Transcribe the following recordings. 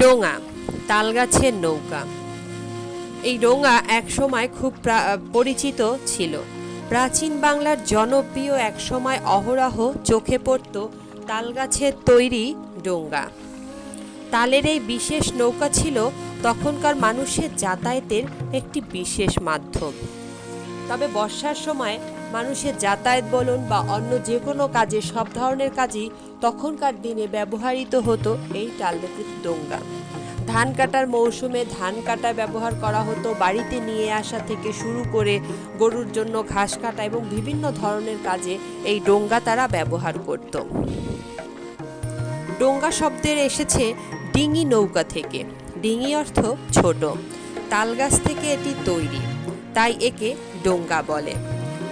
ডোঙা, তালগাছের নৌকা। এই ডোঙা একসময় খুব পরিচিত ছিল। প্রাচীন বাংলার জনপ্রিয় একসময় অহরহ চোখে পড়ত তালগাছের তৈরি ডোঙ্গা তালের এই বিশেষ নৌকা ছিল তখনকার মানুষের যাতায়াতের একটি বিশেষ মাধ্যম। তবে বর্ষার সময় মানুষের যাতায়াত বলুন বা অন্য যে কোনো কাজে, সব ধরনের কাজই তখনকার দিনে ব্যবহৃত হতো এই টালদেতির ডোঙ্গা ধান কাটার মৌসুমে ধান কাটা ব্যবহার করা হতো, বাড়িতে নিয়ে আসা থেকে শুরু করে গরুর জন্য ঘাস কাটা এবং বিভিন্ন ধরনের কাজে এই ডোঙ্গা তারা ব্যবহার করত। ডোঙ্গা শব্দের এসেছে ডিঙি নৌকা থেকে। ডিঙি অর্থ ছোট। তালগাছ থেকে এটি তৈরি, তাই একে ডোঙ্গা বলে।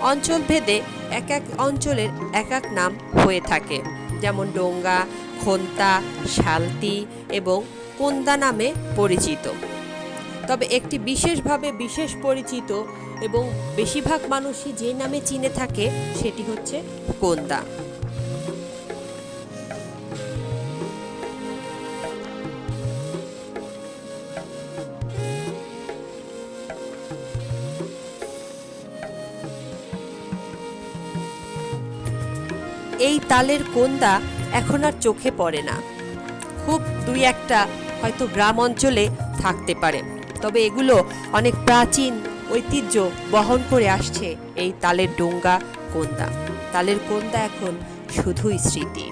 অঞ্চল ভেদে এক এক অঞ্চলের এক এক নাম হয়ে থাকে। যেমন ডোঙ্গা, খন্তা, শালতি এবং কোন্দা নামে পরিচিত। তবে একটি বিশেষভাবে বিশেষ পরিচিত এবং বেশিরভাগ মানুষই যে নামে চিনে থাকে সেটি হচ্ছে কোন্দা। এই তালের কোন্দা এখন আর চোখে পড়ে না। খুব দুই একটা হয়তো গ্রাম অঞ্চলে থাকতে পারে। তবে এগুলো অনেক প্রাচীন ঐতিহ্য বহন করে আসছে এই তালের ডোঙ্গা কোন্দা। তালের কোন্দা এখন শুধুই স্মৃতি।